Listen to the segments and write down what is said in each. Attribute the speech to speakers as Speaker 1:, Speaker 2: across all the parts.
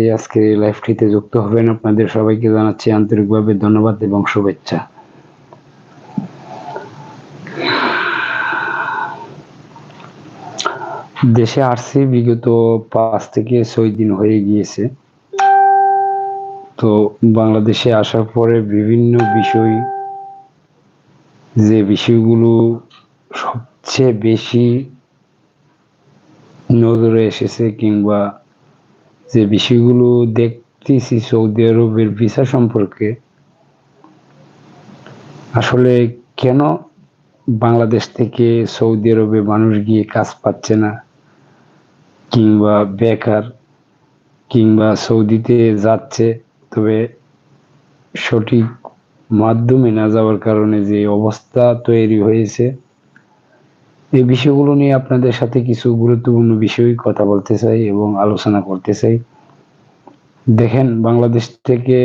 Speaker 1: এই আজকের এই লাইভটিতে যুক্ত হবেন। আপনাদের সবাইকে জানাচ্ছি আন্তরিকভাবে ধন্যবাদ এবং শুভেচ্ছা। দেশে আসছি বিগত পাঁচ থেকে ছয় দিন হয়ে গিয়েছে। তো বাংলাদেশে আসার পরে বিভিন্ন বিষয়, যে বিষয়গুলো সবচেয়ে বেশি নজরে এসেছে কিংবা যে বিষয়গুলো দেখতেছি সৌদি আরবের ভিসা সম্পর্কে, আসলে কেন বাংলাদেশ থেকে সৌদি আরবে মানুষ গিয়ে কাজ পাচ্ছে না? কিংবা বেকার, কিংবা সৌদিতে যাচ্ছে, তবে সঠিক মাধ্যমে না যাওয়ার কারণে যে অবস্থা তৈরি হয়েছে এই বিষয়গুলো নিয়ে আপনাদের সাথে কিছু গুরুত্বপূর্ণ বিষয় কথা বলতে চাই এবং আলোচনা করতে চাই। দেখেন, বাংলাদেশ থেকে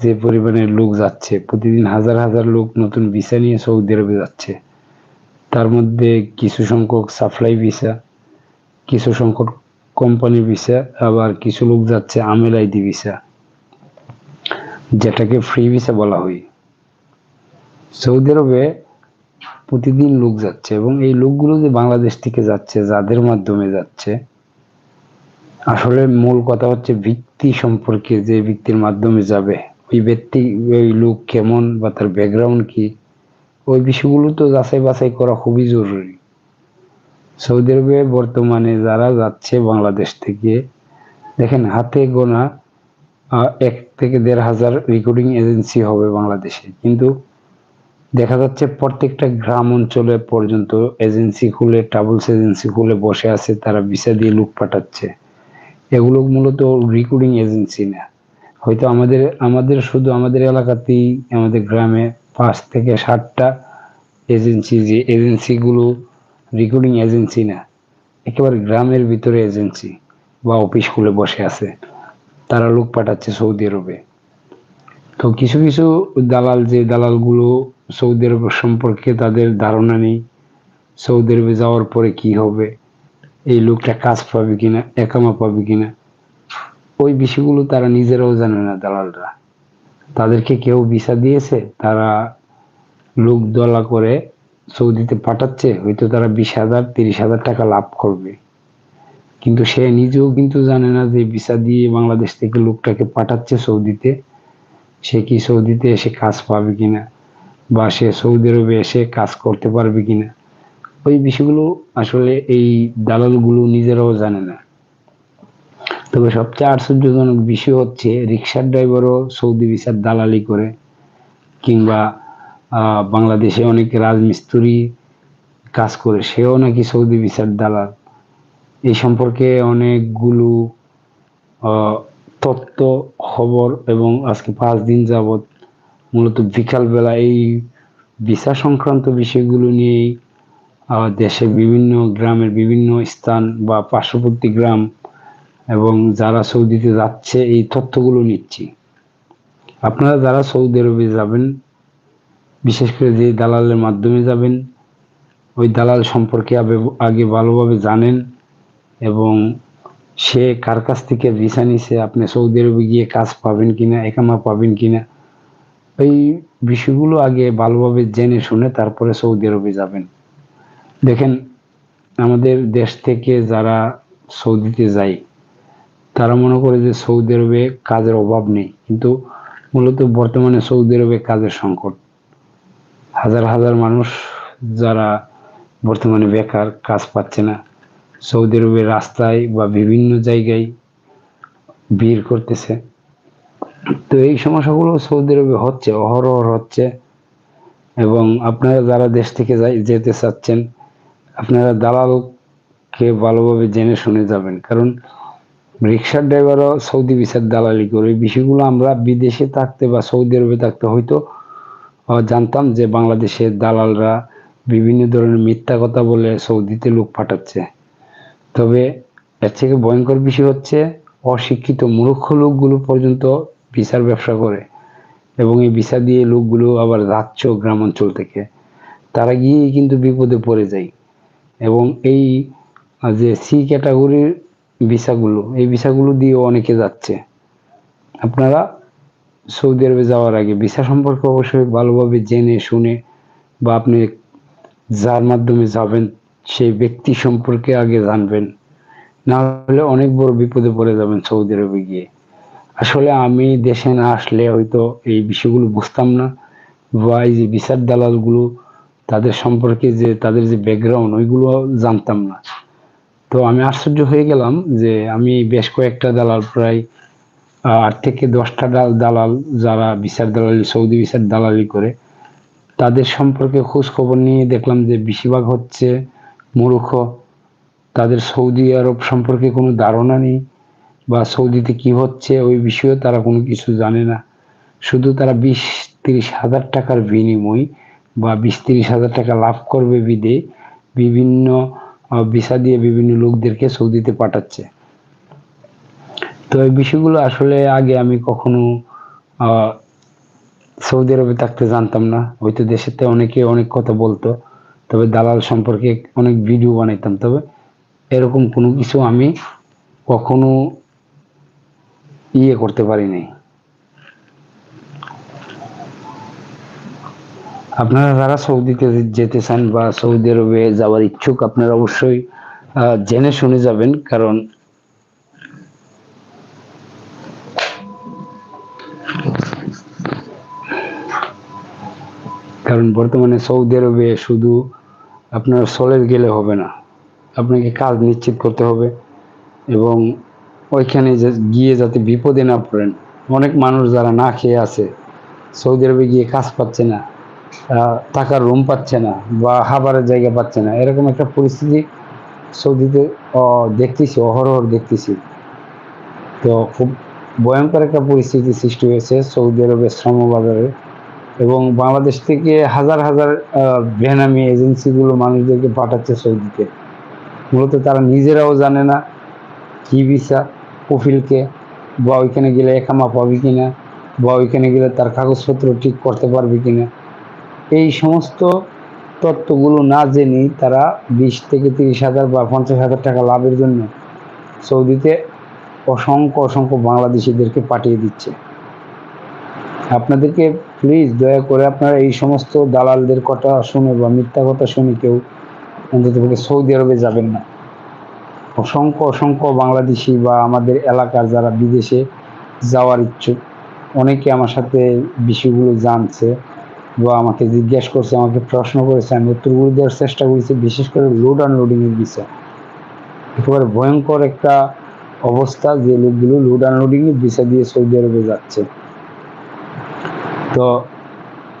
Speaker 1: যে পরিমাণের লোক যাচ্ছে, প্রতিদিন হাজার হাজার লোক নতুন ভিসা নিয়ে সৌদি আরবে যাচ্ছে। তার মধ্যে কিছু সংখ্যক সাপ্লাই ভিসা, কিছু সংখ্যক কোম্পানি ভিসা, আবার কিছু লোক যাচ্ছে আমেল আইডি ভিসা, যেটাকে ফ্রি ভিসা বলা হয়। সৌদি আরবে প্রতিদিন লোক যাচ্ছে এবং এই লোকগুলো যে বাংলাদেশ থেকে যাচ্ছে, যাদের মাধ্যমে যাচ্ছে, আসলে মূল কথা হচ্ছে ভিত্তি সম্পর্কে যে ব্যক্তির মাধ্যমে যাবে, ওই ব্যক্তি, ওই লোক কেমন বা তার ব্যাকগ্রাউন্ড কি, ওই বিষয়গুলো তো যাচাই বাছাই করা খুবই জরুরি। সৌদি আরবে বর্তমানে যারা যাচ্ছে বাংলাদেশ থেকে, দেখেন হাতে গোনা এক থেকে দেড় হাজার রেকর্ডিং এজেন্সি হবে বাংলাদেশে, কিন্তু দেখা যাচ্ছে প্রত্যেকটা গ্রাম অঞ্চলে পর্যন্ত এজেন্সি খুলে, ট্রাভেলস এজেন্সি খুলে বসে আছে, তারা ভিসা দিয়ে লোক পাঠাচ্ছে। এগুলো মূলত রিক্রুটিং এজেন্সি না। হয়তো আমাদের আমাদের শুধু আমাদের এলাকাতেই, আমাদের গ্রামে পাঁচ থেকে ষাটটা এজেন্সি যে এজেন্সিগুলো রিক্রুটিং এজেন্সি না, একেবারে গ্রামের ভিতরে এজেন্সি বা অফিস খুলে বসে আছে, তারা লোক পাঠাচ্ছে সৌদি আরবে। তো কিছু কিছু দালাল, যে দালালগুলো সৌদি আরব সম্পর্কে তাদের ধারণা নেই। সৌদি আরবে যাওয়ার পরে কি হবে? এই লোকটা কাজ পাবে কিনা, একামা পাবে কিনা? ওই বিষয়গুলো তারা নিজেরাও জানে না দালালরা। তাদেরকে কেউ ভিসা দিয়েছে, তারা লোক দলা করে সৌদিতে পাঠাচ্ছে, হয়তো তারা বিশ হাজার, তিরিশ হাজার টাকা লাভ করবে। কিন্তু সে নিজেও কিন্তু জানে না যে ভিসা দিয়ে বাংলাদেশ থেকে লোকটাকে পাঠাচ্ছে সৌদিতে। সে কি সৌদিতে এসে কাজ পাবে কিনা? বা সে সৌদি আরবে এসে কাজ করতে পারবে কিনা? ওই বিষয়গুলো আসলে এই দালালগুলো নিজেরাও জানে না। তবে সবচেয়ে আশ্চর্যজনক বিষয় হচ্ছে রিক্সার ড্রাইভারও সৌদি ভিসার দালালি করে কিংবা বাংলাদেশে অনেক রাজমিস্ত্রি কাজ করে, সেও নাকি সৌদি ভিসার দালাল। এই সম্পর্কে অনেকগুলো তত্ত্ব খবর এবং আজকে পাঁচ দিন যাবৎ মূলত বিকালবেলা এই ভিসা সংক্রান্ত বিষয়গুলো নিয়েই দেশের বিভিন্ন গ্রামের বিভিন্ন স্থান বা পার্শ্ববর্তী গ্রাম এবং যারা সৌদিতে যাচ্ছে এই তথ্যগুলো নিচ্ছি। আপনারা যারা সৌদি আরবে যাবেন, বিশেষ করে যে দালালের মাধ্যমে যাবেন, ওই দালাল সম্পর্কে আগে ভালোভাবে জানেন এবং সে কার কাছ থেকে ভিসা নিছে, আপনি সৌদি আরবে গিয়ে কাজ পাবেন কিনা, একামা পাবেন কিনা এই বিষয়গুলো আগে ভালোভাবে জেনে শুনে তারপরে সৌদি আরবে যাবেন। দেখেন, আমাদের দেশ থেকে যারা সৌদিতে যায়, তারা মনে করে যে সৌদি আরবে কাজের অভাব নেই। কিন্তু মূলত বর্তমানে সৌদি আরবে কাজের সংকট। হাজার হাজার মানুষ যারা বর্তমানে বেকার, কাজ পাচ্ছে না, সৌদি আরবের রাস্তায় বা বিভিন্ন জায়গায় ভিড় করতেছে। তো এই সমস্যাগুলো সৌদি আরবে হচ্ছে, অহরহ হচ্ছে। এবং আপনারা যারা দেশ থেকে যেতে চাচ্ছেন, আপনারা দালালকে ভালোভাবে জেনে শুনে যাবেন। কারণ রিক্সার ড্রাইভারও সৌদি ভিসার দালালি করে। বিষয়গুলো আমরা বিদেশে থাকতে বা সৌদি আরবে থাকতে হয়তো জানতাম যে বাংলাদেশের দালালরা বিভিন্ন ধরনের মিথ্যা কথা বলে সৌদিতে লোক পাঠাচ্ছে। তবে এর থেকে ভয়ঙ্কর বিষয় হচ্ছে, অশিক্ষিত মূর্খ লোকগুলো পর্যন্ত ভিসার ব্যবসা করে এবং এই ভিসা দিয়ে লোকগুলো আবার যাচ্ছ গ্রাম অঞ্চল থেকে, তারা গিয়ে কিন্তু বিপদে পড়ে যায়। এবং এই যে সি ক্যাটাগরির ভিসাগুলো, এই ভিসাগুলো দিয়ে অনেকে যাচ্ছে। আপনারা সৌদি আরবে যাওয়ার আগে ভিসা সম্পর্কে অবশ্যই ভালোভাবে জেনে, শুনে বা আপনি যার মাধ্যমে যাবেন, সেই ব্যক্তি সম্পর্কে আগে জানবেন। না হলে অনেক বড় বিপদে পড়ে যাবেন সৌদি আরবে গিয়ে। আসলে আমি দেশে না আসলে হয়তো এই বিষয়গুলো বুঝতাম না বা এই যে বিচার দালালগুলো তাদের সম্পর্কে যে, তাদের যে ব্যাকগ্রাউন্ড ওইগুলো জানতাম না। তো আমি আশ্চর্য হয়ে গেলাম যে আমি বেশ কয়েকটা দালাল, প্রায় আট থেকে দশটা দাল- দালাল যারা বিচার দালালি, সৌদি বিচার দালালি করে, তাদের সম্পর্কে খোঁজ খবর নিয়ে দেখলাম যে বেশিরভাগ হচ্ছে মূর্খ। তাদের সৌদি আরব সম্পর্কে কোনো ধারণা নেই। বা সৌদিতে কি হচ্ছে, ওই বিষয়ে তারা কোনো কিছু জানে না। শুধু তারা বিশ তিরিশ হাজার টাকার বিনিময় বা বিশ তিরিশ হাজার টাকা লাভ করবে বিদে বিভিন্ন ভিসা দিয়ে বিভিন্ন লোকদেরকে সৌদিতে পাঠাচ্ছে। তো এই বিষয়গুলো আসলে আগে আমি কখনো সৌদি আরবে থাকতে জানতাম না। হয়তো দেশেতে অনেকে অনেক কথা বলতো, তবে দালাল সম্পর্কে অনেক ভিডিও বানাইতাম। তবে এরকম কোনো কিছু আমি কখনো ইয়ে করতে পারি নাই। আপনারা যারা সৌদিতে যেতে চান বা সৌদি আরবে যাওয়ার ইচ্ছুক, আপনারা অবশ্যই জেনে শুনে যাবেন, কারণ কারণ বর্তমানে সৌদি আরবে শুধু আপনার সলের গেলে হবে না। আপনাকে কাজ নিশ্চিত করতে হবে এবং ওইখানে গিয়ে যাতে বিপদে না পড়েন। অনেক মানুষ যারা না খেয়ে আছে, সৌদি আরবে গিয়ে কাজ পাচ্ছে না থাকার রুম পাচ্ছে না বা খাবারের জায়গা পাচ্ছে না। এরকম একটা পরিস্থিতি সৌদিতে দেখতেছি, অহরহ দেখতেছি। তো খুব ভয়ঙ্কর একটা পরিস্থিতি সৃষ্টি হয়েছে সৌদি আরবের শ্রমবাজারে এবং বাংলাদেশ থেকে হাজার হাজার বেনামি এজেন্সিগুলো মানুষদেরকে পাঠাচ্ছে সৌদিতে। মূলত তারা নিজেরাও জানে না কি ভিসা কফিলকে বা ওইখানে গেলে একামা পাবে কিনা, বা ওইখানে গেলে তার কাগজপত্র ঠিক করতে পারবে কিনা। এই সমস্ত তত্ত্বগুলো না জেনেই তারা বিশ থেকে তিরিশ হাজার বা পঞ্চাশ হাজার টাকা লাভের জন্য সৌদিতে অসংখ্য অসংখ্য বাংলাদেশিদেরকে পাঠিয়ে দিচ্ছে। আপনাদেরকে প্লিজ দয়া করে আপনারা এই সমস্ত দালালদের কথা শুনে বা মিথ্যা কথা শুনে কেউ অন্তত সৌদি আরবে যাবেন না। অসংখ্য অসংখ্য বাংলাদেশি বা আমাদের এলাকার যারা বিদেশে যাওয়ার ইচ্ছুক, অনেকে আমার সাথে বিষয়গুলো জানছে বা আমাকে জিজ্ঞেস করছে, আমাকে প্রশ্ন করেছে, আমি উত্তরগুলো দেওয়ার চেষ্টা করেছি, বিশেষ করে লোড আনলোডিংয়ের বিষয়। একেবারে ভয়ঙ্কর একটা অবস্থা যে লোকগুলো লোড আনলোডিংয়ের ভিসা দিয়ে সৌদি আরবে যাচ্ছে। তো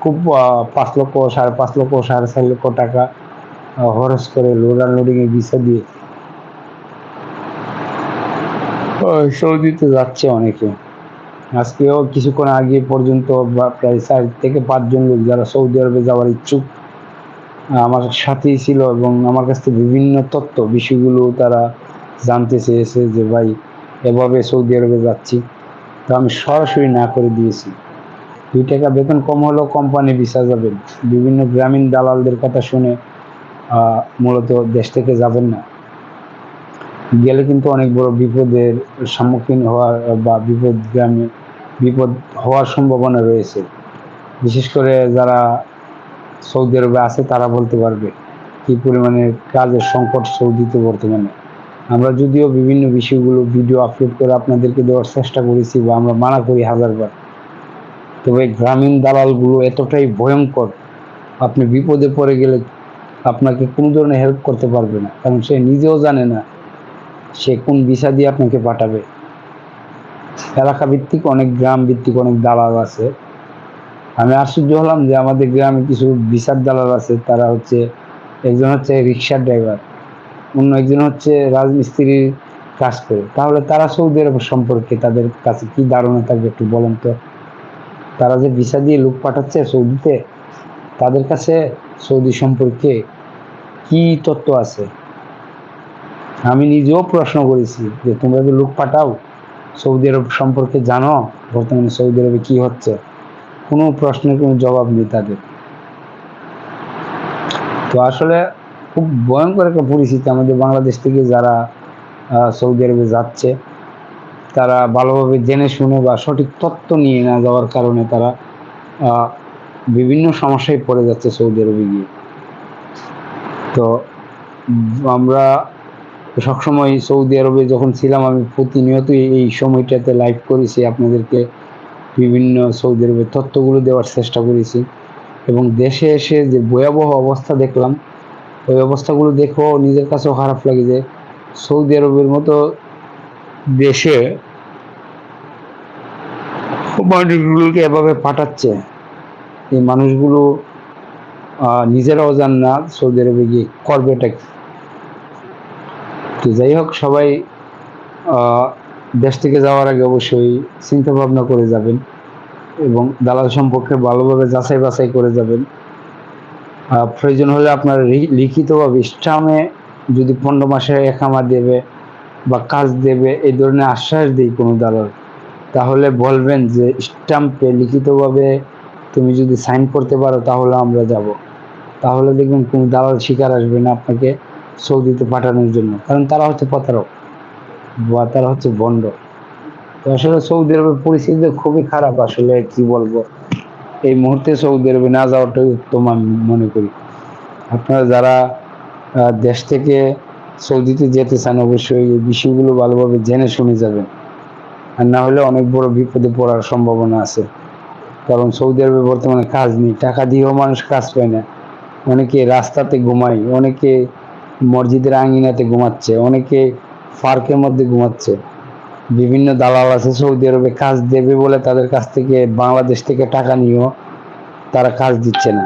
Speaker 1: খুব পাঁচ লক্ষ, সাড়ে পাঁচ লক্ষ, সাড়ে চার লক্ষ টাকা খরচ করে লোড আনলোডিংয়ের ভিসা দিয়ে সৌদিতে যাচ্ছে অনেকে। আজকেও কিছুক্ষণ আগে পর্যন্ত প্রায় চার থেকে পাঁচজন লোক যারা সৌদি আরবে যাওয়ার ইচ্ছুক, আমার সাথেই ছিল এবং আমার কাছ থেকে বিভিন্ন তথ্য, বিষয়গুলো তারা জানতে চেয়েছে যে, ভাই, এভাবে সৌদি আরবে যাচ্ছি। তো আমি সরাসরি না করে দিয়েছি। দুই টাকা বেতন কম হলেও কোম্পানি ভিসা যাবেন বিভিন্ন গ্রামীণ দালালদের কথা শুনে মূলত দেশ থেকে যাবেন না। গেলে কিন্তু অনেক বড় বিপদের সম্মুখীন হওয়ার বা বিপদ গ্রামে বিপদ হওয়ার সম্ভাবনা রয়েছে। বিশেষ করে যারা সৌদি আরবে আছে, তারা বলতে পারবে কি পরিমাণে কাজের সংকট সৌদিতে বর্তমানে। আমরা যদিও বিভিন্ন বিষয়গুলো ভিডিও আপলোড করে আপনাদেরকে দেওয়ার চেষ্টা করেছি বা আমরা মানা করি হাজারবার, তবে গ্রামীণ দালালগুলো এতটাই ভয়ঙ্কর, আপনি বিপদে পড়ে গেলে আপনাকে কোনো ধরনের হেল্প করতে পারবে না, কারণ সে নিজেও জানে না সে কোন ভিসা দিয়ে আপনাকে পাঠাবে? এলাকা ভিত্তিক অনেক গ্রাম ভিত্তিক অনেক দালাল আছে। আমি আশ্চর্য হলাম যে আমাদের গ্রামে কিছু ভিসার দালাল আছে, তারা হচ্ছে একজন হচ্ছে রিক্সার ড্রাইভার, অন্য একজন হচ্ছে রাজমিস্ত্রির কাজ করে। তাহলে তারা সৌদি আরব সম্পর্কে তাদের কাছে কি ধারণা থাকবে একটু বলেন তো? তারা যে ভিসা দিয়ে লোক পাঠাচ্ছে সৌদিতে, তাদের কাছে সৌদি সম্পর্কে কি তত্ত্ব আছে? আমি নিজেও প্রশ্ন করেছি যে তোমরা যে লোক পাঠাও সৌদি আরব সম্পর্কে জানো বর্তমানে সৌদি আরবে কি হচ্ছে? কোনো প্রশ্নের কোনো জবাব নেই তাদের। তো আসলে খুব ভয়ঙ্কর একটা পরিস্থিতি আমাদের বাংলাদেশ থেকে যারা সৌদি আরবে যাচ্ছে তারা ভালোভাবে জেনে শুনে বা সঠিক তত্ত্ব নিয়ে না যাওয়ার কারণে তারা বিভিন্ন সমস্যায় পড়ে যাচ্ছে সৌদি আরবে গিয়ে। তো উম, আমরা সবসময় সৌদি আরবে যখন ছিলাম, আমি প্রতিনিয়ত এই সময়টাতে লাইভ করেছি, আপনাদেরকে বিভিন্ন সৌদি আরবের তথ্যগুলো দেওয়ার চেষ্টা করেছি। এবং দেশে এসে যে ভয়াবহ অবস্থা দেখলাম, ওই অবস্থাগুলো দেখেও নিজের কাছেও খারাপ লাগে যে সৌদি আরবের মতো দেশে মানুষগুলোকে এভাবে পাঠাচ্ছে। এই মানুষগুলো নিজেরাও জান না সৌদি আরবে গিয়ে করবেটা কি। তো যাই হোক, সবাই দেশ থেকে যাওয়ার আগে অবশ্যই চিন্তা ভাবনা করে যাবেন এবং দালাল সম্পর্কে ভালোভাবে যাচাই বাছাই করে যাবেন। প্রয়োজন হলে আপনার লিখিতভাবে স্টামে যদি পনেরো মাসে একামা দেবে বা কাজ দেবে, এই ধরনের আশ্বাস দিই কোনো দালাল, তাহলে বলবেন যে স্টাম্পে লিখিতভাবে তুমি যদি সাইন করতে পারো, তাহলে আমরা যাব। তাহলে দেখবেন কোনো দালাল শিকার আসবে না আপনাকে। সৌদিতে পাঠানোর জন্য। কারণ তারা হচ্ছে প্রতারক বা তারা হচ্ছে বন্ড। তো আসলে সৌদি আরবের পরিস্থিতি খুবই খারাপ আসলে, কি বলব? এই মুহূর্তে সৌদি আরবে না যাওয়াটাই উত্তম আমি মনে করি। আপনারা যারা দেশ থেকে সৌদিতে যেতে চান, অবশ্যই এই বিষয়গুলো ভালোভাবে জেনে শুনে যাবেন। আর না হলে অনেক বড় বিপদে পড়ার সম্ভাবনা আছে। কারণ সৌদি আরবে বর্তমানে কাজ নেই। টাকা দিয়েও মানুষ কাজ পায় না। অনেকে রাস্তাতে ঘুমায়, অনেকে মসজিদের আঙিনাতে ঘুমাচ্ছে, অনেকে পার্কের মধ্যে ঘুমাচ্ছে। বিভিন্ন দালাল আছে, সৌদি আরবে কাজ দেবে বলে তাদের কাছ থেকে, বাংলাদেশ থেকে টাকা নিয়েও তারা কাজ দিচ্ছে না।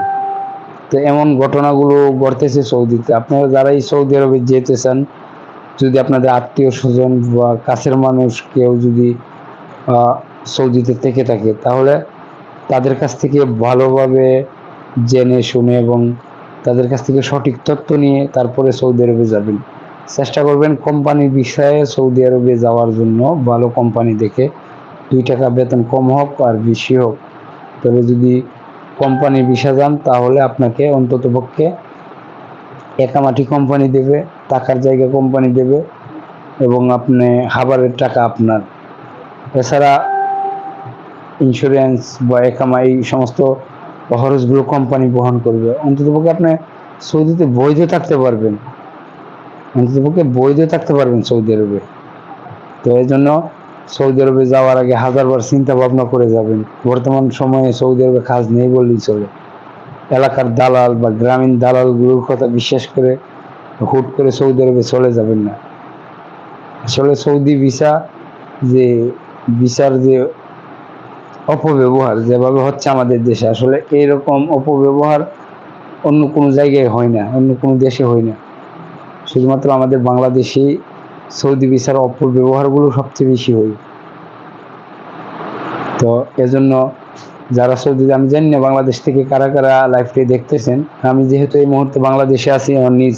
Speaker 1: তো এমন ঘটনাগুলো ঘটতেছে সৌদিতে। আপনারা যারা এই সৌদি আরবে যেতে চান যদি আপনাদের আত্মীয় স্বজন বা কাছের মানুষ কেউ যদি সৌদিতে থেকে থাকে, তাহলে তাদের কাছ থেকে ভালোভাবে জেনে শুনে এবং তাদের কাছ থেকে সঠিক তথ্য নিয়ে তারপরে সৌদি আরবে যাবেন। চেষ্টা করবেন কোম্পানির বিষয়ে সৌদি আরবে যাওয়ার জন্য ভালো কোম্পানি দেখে দুই টাকা বেতন কম হোক আর বেশি হোক। তবে যদি কোম্পানির ভিসা যান, তাহলে আপনাকে অন্তত পক্ষে একামাটি কোম্পানি দেবে, টাকার জায়গা কোম্পানি দেবে এবং আপনি খাবারের টাকা আপনার। এছাড়া ইন্স্যুরেন্স বা একামা এই সমস্ত খরচগুলো কোম্পানি বহন করবে। অন্ততপক্ষে আপনি সৌদিতে বৈধ থাকতে পারবেন। অন্ততপক্ষে বৈধ থাকতে পারবেন সৌদি আরবে। তো এই জন্য সৌদি আরবে যাওয়ার আগে হাজারবার চিন্তা ভাবনা করে যাবেন। বর্তমান সময়ে সৌদি আরবে কাজ নেই বললেই চলে। এলাকার দালাল বা গ্রামীণ দালালগুলোর কথা বিশ্বাস করে হুট করে সৌদি আরবে চলে যাবেন না। আসলে সৌদি ভিসা যে, ভিসার যে অপব্যবহার যেভাবে হচ্ছে আমাদের দেশে। আসলে এরকম অপব্যবহার অন্য কোনো জায়গায় হয় না, অন্য কোনো দেশে হয় না। শুধুমাত্র আমাদের বাংলাদেশেই সৌদি ভিসার অপব্যবহারগুলো সবচেয়ে বেশি হয়। তো এজন্য যারা সৌদি, আমি জানি না বাংলাদেশ থেকে কারা কারা লাইভটি দেখতেছেন। আমি যেহেতু এই মুহূর্তে বাংলাদেশে আছি, আমার নিজ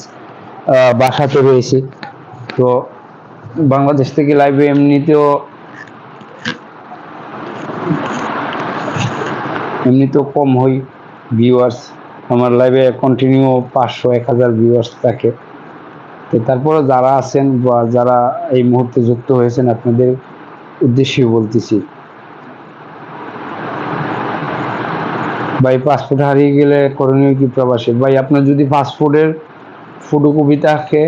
Speaker 1: বাসাতে রয়েছি। তো বাংলাদেশ থেকে লাইভে এমনিতেও এমনিতেও কম হই ভিউয়ার্স আমার লাইভে কন্টিনিউ পাঁচশো, এক হাজার ভিউয়ার্স থাকে। তো তারপরে যারা আছেন বা যারা এই মুহূর্তে যুক্ত হয়েছেন, আপনাদের উদ্দেশ্যে বলতেছি। ভাই পাসপোর্ট হারিয়ে গেলে করণীয় কি প্রবাসী? ভাই, আপনার যদি পাসপোর্টের ফটোকপি থাকে,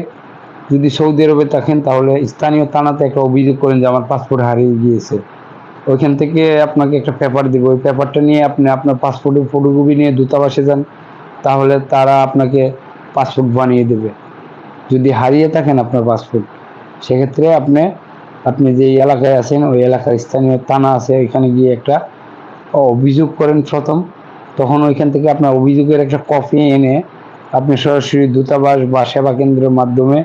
Speaker 1: যদি সৌদি আরবে থাকেন, তাহলে স্থানীয় থানাতে একটা অভিযোগ করেন যে আমার পাসপোর্ট হারিয়ে গিয়েছে। ওইখান থেকে আপনাকে একটা পেপার দিব। ওই পেপারটা নিয়ে আপনি আপনার পাসপোর্টের ফটোকপি নিয়ে দূতাবাসে যান, তাহলে তারা আপনাকে পাসপোর্ট বানিয়ে দেবে। যদি হারিয়ে থাকেন আপনার পাসপোর্ট সেক্ষেত্রে আপনি আপনি যে এলাকায় আছেন, ওই এলাকার স্থানীয় থানা আছে ওইখানে গিয়ে একটা অভিযোগ করেন প্রথম। তখন ওইখান থেকে আপনার অভিযোগের একটা কপি এনে আপনি সরাসরি দূতাবাস বা সেবা কেন্দ্রের মাধ্যমে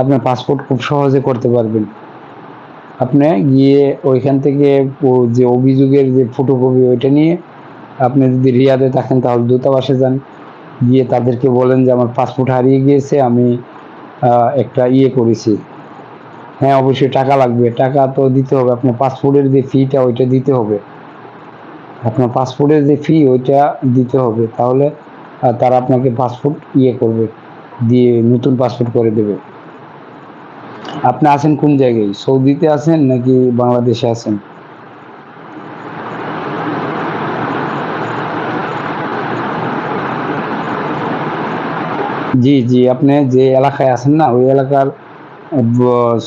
Speaker 1: আপনার পাসপোর্ট খুব সহজে করতে পারবেন। আপনি গিয়ে ওইখান থেকে যে অভিযোগের যে ফটোকপি ওইটা নিয়ে আপনি যদি রিয়াদে থাকেন, তাহলে দূতাবাসে যান। গিয়ে তাদেরকে বলেন যে, আমার পাসপোর্ট হারিয়ে গিয়েছে, আমি একটা ইয়ে করেছি। হ্যাঁ অবশ্যই টাকা লাগবে। টাকা তো দিতে হবে। আপনার পাসপোর্টের যে ফিটা ওইটা দিতে হবে। আপনার পাসপোর্টের যে ফি ওইটা দিতে হবে। তাহলে তারা আপনাকে পাসপোর্ট ইয়ে করবে, দিয়ে নতুন পাসপোর্ট করে দেবে। আপনি আছেন কোন জায়গায়? সৌদিতে আছেন নাকি বাংলাদেশে আছেন? জি জি, আপনি যে এলাকায় আছেন না, ওই এলাকার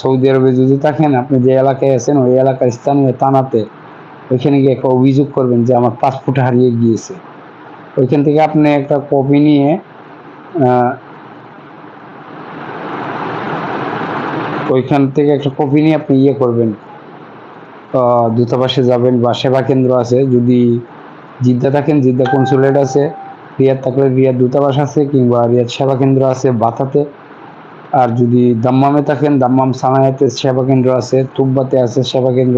Speaker 1: সৌদি আরবে যদি থাকেন, আপনি যে এলাকায় আছেন, ওই এলাকার স্থানীয় থানাতে ওইখানে গিয়ে একটা অভিযোগ করবেন যে আমার পাসপোর্ট হারিয়ে গিয়েছে। ওইখান থেকে আপনি একটা কপি নিয়ে ওইখান থেকে একটা কপি নিয়ে আপনি ইয়ে করবেন। দূতাবাসে যাবেন বা সেবা কেন্দ্র আছে, যদি জিদ্দা থাকেন, জিদ্দা কনসুলেট আছে, রিয়াদ থাকলে রিয়াদ দূতাবাস আছে কিংবা রিয়াদ সেবা কেন্দ্র আছে বাতাতে। আর যদি দাম্মামে থাকেন, দাম্মাম সানায়াতে সেবা কেন্দ্র আছে, তুব্বাতে আছে সেবা কেন্দ্র,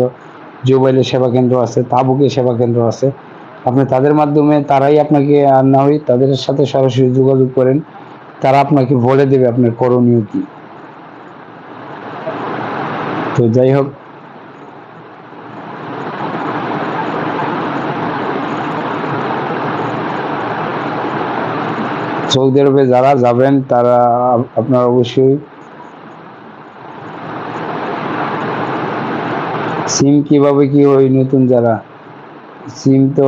Speaker 1: জুবাইলে সেবা কেন্দ্র আছে, তাবুকে সেবা কেন্দ্র আছে। আপনি তাদের মাধ্যমে তারাই আপনাকে আর না হই তাদের সাথে সরাসরি যোগাযোগ করেন, তারা আপনাকে বলে দেবে আপনার করণীয় কি। তো যাই হোক। সৌদি আরবে যারা যাবেন, তারা আপনার অবশ্যই সিম কীভাবে কি হয় নতুন যারা, সিম তো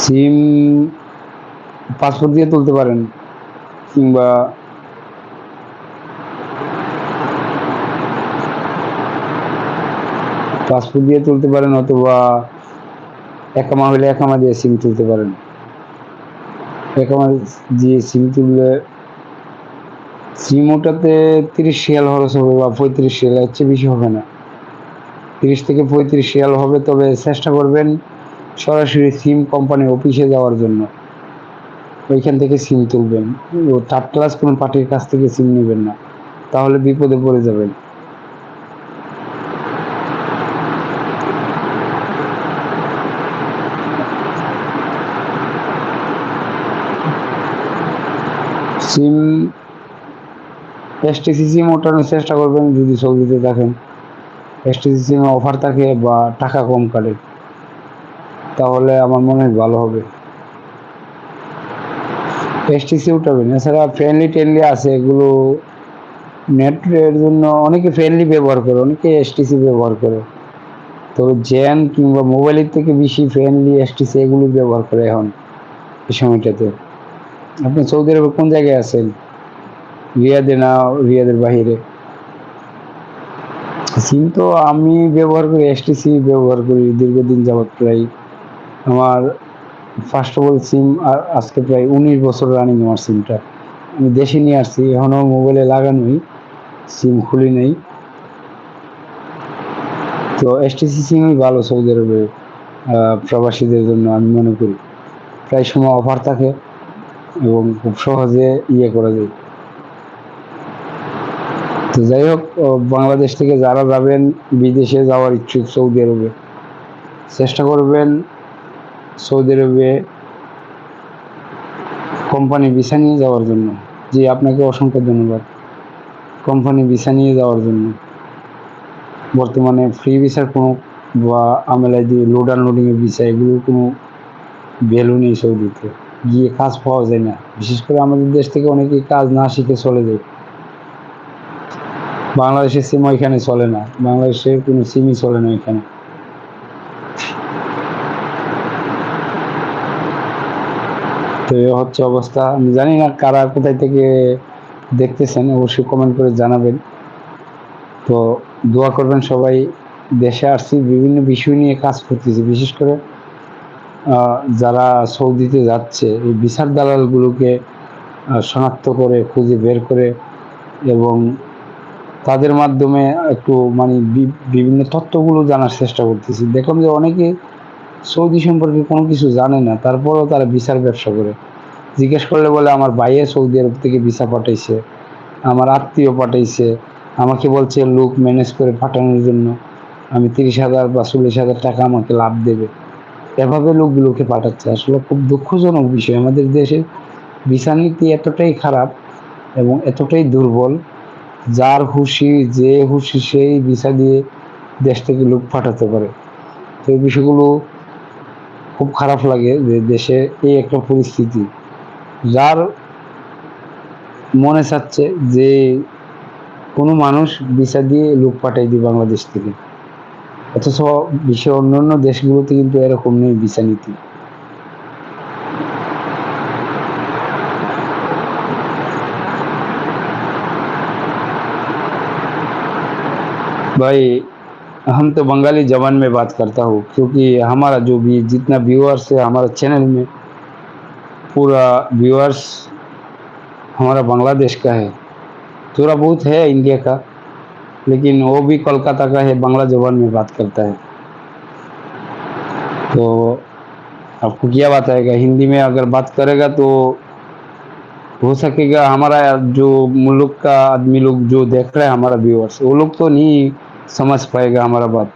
Speaker 1: সিম পাসপোর্ট দিয়ে তুলতে পারেন, কিংবা পাসপোর্ট দিয়ে তুলতে পারেন অথবা একামা হলে একামা দিয়ে সিম তুলতে পারেন। একামা দিয়ে সিম তুললে সিম ওটাতে তিরিশ শিয়াল খরচ হবে বা পঁয়ত্রিশ শিয়াল এর চেয়ে বেশি হবে না। তিরিশ থেকে পঁয়ত্রিশ শিয়াল হবে, তবে চেষ্টা করবেন সরাসরি সিম কোম্পানি অফিসে যাওয়ার জন্য। ওইখান থেকে সিম তুলবেন। ও থার্ড ক্লাস কোনো পার্টির কাছ থেকে সিম নেবেন না। তাহলে বিপদে পড়ে যাবেন। সিম এসটিসি সিম ওঠানোর চেষ্টা করবেন যদি সৌদিতে থাকেন এসটিসি সিমে অফার থাকে বা টাকা কম কাটে তাহলে আমার মনে হয় ভালো হবে। এসটিসি উঠাবেন এছাড়া ফ্রেন্ডলি টেনলি আছে, এগুলো নেটের জন্য অনেকে ফ্রেন্ডলি ব্যবহার করে, অনেকে এসটিসি ব্যবহার করে। তো জেন কিংবা মোবাইলের থেকে বেশি ফ্রেন্ডলি এসটিসি এগুলো ব্যবহার করে এখন, এই সময়টাতে। আপনি সৌদি আরবে কোন জায়গায় আছেন? রিয়াদে না রিয়াদের বাহিরে? সিম তো আমি ব্যবহার করি এসটিসি ব্যবহার করি দীর্ঘদিন যাবৎ প্রায়। আমার ফার্স্ট অফ অল সিম আজকে প্রায় উনিশ বছর রানিং আমার সিমটা আমি দেশে নিয়ে আসছি এখনও মোবাইলে লাগানোই সিম খুলি নেই। তো এসটিসি সিমই ভালো সৌদি আরবে প্রবাসীদের জন্য আমি মনে করি। প্রায় সময় অফার থাকে এবং খুব সহজে ইয়ে করা যায়। তো যাই হোক বাংলাদেশ থেকে যারা যাবেন, বিদেশে যাওয়ার ইচ্ছুক সৌদি আরবে চেষ্টা করবেন সৌদি আরবে কোম্পানি ভিসা নিয়ে যাওয়ার জন্য। জি, আপনাকে অসংখ্য ধন্যবাদ। কোম্পানি ভিসা নিয়ে যাওয়ার জন্য। বর্তমানে ফ্রি ভিসার কোনো বা আমেলাই দিয়ে লোড আনলোডিংয়ের ভিসা এগুলোর কোনো ভ্যালু নেই সৌদিতে। গিয়ে কাজ পাওয়া যায় না। বিশেষ করে আমাদের দেশ থেকে অনেকেই কাজ না শিখে চলে যায়। বাংলাদেশের সিম ওইখানে চলে না। বাংলাদেশের কোনো সিমই চলে না এখানে। তো এই হচ্ছে অবস্থা। আমি জানি না কারা কোথায় থেকে দেখতেছেন, অবশ্যই কমেন্ট করে জানাবেন। তো দোয়া করবেন সবাই, দেশে আসছি, বিভিন্ন বিষয় নিয়ে কাজ করতেছি। বিশেষ করে যারা সৌদিতে যাচ্ছে, এই বিচার দালালগুলোকে শনাক্ত করে, খুঁজে বের করে এবং তাদের মাধ্যমে একটু মানে বিভিন্ন তথ্যগুলো জানার চেষ্টা করতেছি। দেখলাম যে অনেকে সৌদি সম্পর্কে কোনো কিছু জানে না, তারপরেও তারা বিচার ব্যবসা করে। জিজ্ঞেস করলে বলে, আমার ভাইয়ে সৌদি আরব থেকে ভিসা পাঠাইছে, আমার আত্মীয় পাঠাইছে, আমাকে বলছে লোক ম্যানেজ করে পাঠানোর জন্য, আমি তিরিশ হাজার বা চল্লিশ হাজার টাকা আমাকে লাভ দেবে। এভাবে লোকগুলোকে পাঠাচ্ছে। আসলে খুব দুঃখজনক বিষয়। আমাদের দেশে ভিসা নীতি এতটাই খারাপ এবং এতটাই দুর্বল, যার খুশি যে খুশি সেই ভিসা দিয়ে দেশ থেকে লোক পাঠাতে পারে। তো এই বিষয়গুলো খুব খারাপ লাগে যে দেশে এই একটা পরিস্থিতি। যার মনে চাচ্ছে যে কোনো মানুষ ভিসা দিয়ে লোক পাঠাই দিই বাংলাদেশ থেকে। অথচ বিশ্বের অন্যান্য দেশগুলোতে কিন্তু এরকম নেই ভিসা নীতি। भाई हम तो बंगाली जबान में बात करता हूँ, क्योंकि हमारा जो भी जितना व्यूअर्स है हमारा चैनल में, पूरा व्यूअर्स हमारा बांग्लादेश का है। थोड़ा बहुत है इंडिया का, लेकिन वो भी कोलकाता का है, बांग्ला जबान में बात करता है। तो आपको क्या बताएगा, हिंदी में अगर बात करेगा तो हो सकेगा, हमारा जो मुल्क का आदमी लोग जो देख रहे हैं, हमारा व्यूअर्स वो लोग तो नहीं समझ पाएगा हमारा बात।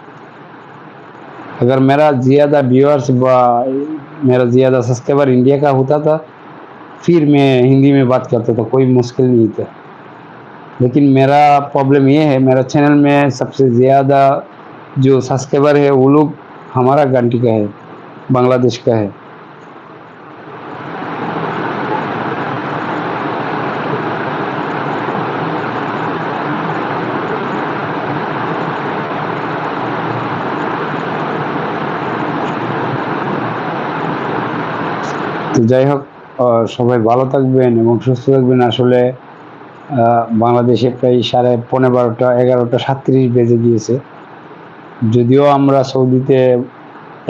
Speaker 1: अगर मेरा ज़्यादा व्यूअर्स मेरा ज़्यादा सब्सक्राइबर इंडिया का होता था, फिर मैं हिंदी में बात करता था, कोई मुश्किल नहीं था। लेकिन मेरा प्रॉब्लम ये है, मेरा चैनल में सबसे ज़्यादा जो सब्सक्राइबर है, वो लोग हमारा घंटी का है बांग्लादेश का है। যাই হোক সবাই ভালো থাকবেন এবং সুস্থ থাকবেন। আসলে বাংলাদেশে প্রায় সাড়ে পনেরো বারোটা এগারোটা, সাতত্রিশ বেজে গিয়েছে। যদিও আমরা সৌদিতে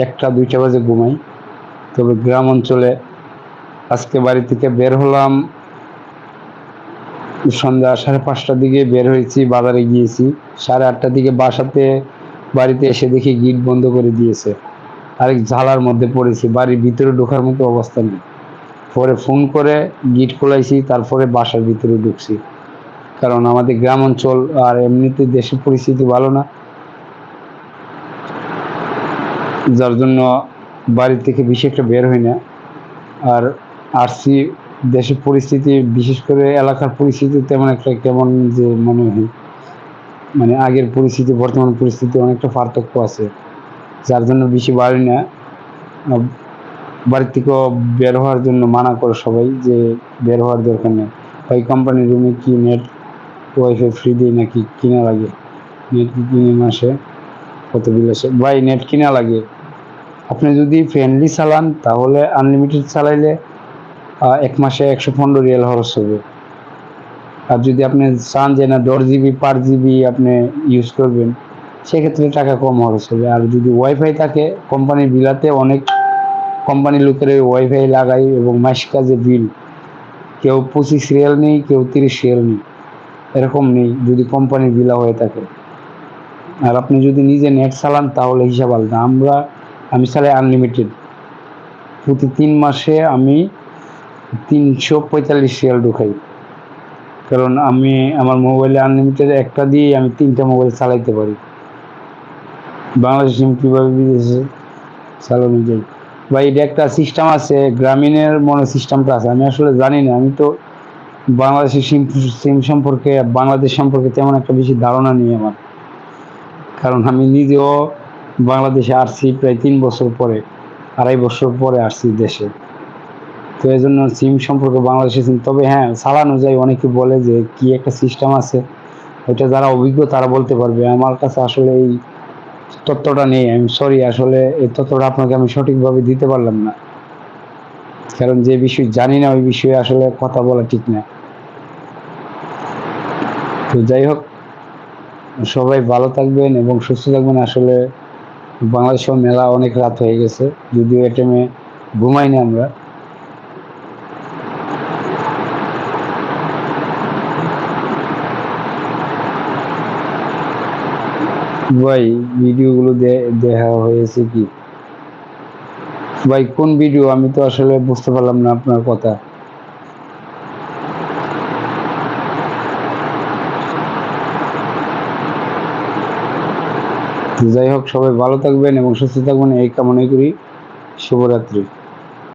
Speaker 1: একটা, দুইটা বাজে ঘুমাই, তবে গ্রাম অঞ্চলে আজকে বাড়ি থেকে বের হলাম। সন্ধ্যা সাড়ে পাঁচটার দিকে বের হয়েছি, বাজারে গিয়েছি। সাড়ে আটটার দিকে বাসাতে, বাড়িতে এসে দেখি গিট বন্ধ করে দিয়েছে। আরেক ঝালার মধ্যে পড়েছি, বাড়ির ভিতরে ঢোকার মতো অবস্থা নেই। পরে ফোন করে গিট খোলাইছি, তারপরে বাসার ভিতরে ঢুকছি। কারণ আমাদের গ্রাম অঞ্চল আর এমনিতে দেশের পরিস্থিতি ভালো না। যার জন্য বাড়ি থেকে বেশি একটা বের হই না। আর আরসি দেশের পরিস্থিতি, বিশেষ করে এলাকার পরিস্থিতি তেমন একটা কেমন যে মনে হয়। মানে আগের পরিস্থিতি, বর্তমান পরিস্থিতি অনেকটা পার্থক্য আছে। যার জন্য বেশি বাড়ি না। বাড়ি থেকেও বের হওয়ার জন্য মানা করে সবাই যে বের হওয়ার দরকার নেই। ওই কোম্পানির রুমে কি নেট ওয়াইফাই ফ্রি দিয়ে নাকি কিনা লাগে? নেট কি কিনে মাসে কত বিল আসে ভাই নেট কিনা লাগে? আপনি যদি ফ্রেন্ডলি চালান, তাহলে আনলিমিটেড চালাইলে এক মাসে একশো পনেরো রিয়াল খরচ হবে। আর যদি আপনি চান যে না দশ জিবি পার জিবি আপনি ইউজ করবেন সেক্ষেত্রে টাকা কম খরচ হবে আর যদি ওয়াইফাই থাকে কোম্পানির বিলাতে অনেক কোম্পানির লোকের ওয়াইফাই লাগাই এবং মাস কাজে বিল কেউ পঁচিশ রিয়াল নেই, কেউ তিরিশ রিয়াল নেই। এরকম নেই, যদি কোম্পানির বিলা হয়ে থাকে। আর আপনি যদি নিজে নেট চালান, তাহলে হিসাব আলাদা। আমরা, আমি চালাই আনলিমিটেড প্রতি তিন মাসে আমি তিনশো পঁয়তাল্লিশ রিয়াল ঢুকাই। কারণ আমি আমার মোবাইলে আনলিমিটেড একটা দিয়ে আমি তিনটা মোবাইল চালাইতে পারি। বাংলাদেশ সিম কীভাবে বিদেশে চালানো যায়? বা এটা একটা সিস্টেম আছে, গ্রামীণের মনে সিস্টেমটা আছে। আমি আসলে জানি না, আমি তো বাংলাদেশের সিম সিম সম্পর্কে, বাংলাদেশ সম্পর্কে তেমন একটা বেশি ধারণা নেই আমার। কারণ আমি নিজেও বাংলাদেশে আসছি প্রায় তিন বছর পরে, আড়াই বছর পরে আসছি দেশে। তো এই জন্য সিম সম্পর্কে বাংলাদেশের সিম তবে হ্যাঁ চালানো যায়। অনেকে বলে যে কি একটা সিস্টেম আছে, ওইটা যারা অভিজ্ঞ তারা বলতে পারবে। আমার কাছে আসলে এই তথ্যটা নেই। আমি সরি আসলে এই তথ্যটা আপনাকে আমি সঠিকভাবে দিতে পারলাম না। কারণ যে বিষয় জানি না, ওই বিষয়ে আসলে কথা বলা ঠিক না। তো যাই হোক, সবাই ভালো থাকবেন এবং সুস্থ থাকবেন। আসলে বাংলাদেশেও মেলা অনেক রাত হয়ে গেছে। যদিও এ টাইমে ঘুমাই না আমরা। ভাই, ভিডিওগুলো দেখা হয়েছে কি? ভাই, কোন ভিডিও? আমি তো আসলে বুঝতে পারলাম না আপনার কথা। যাই হোক, সবাই ভালো থাকবেন এবং সুস্থ থাকবেন। এই কামনাই করি। শুভরাত্রি।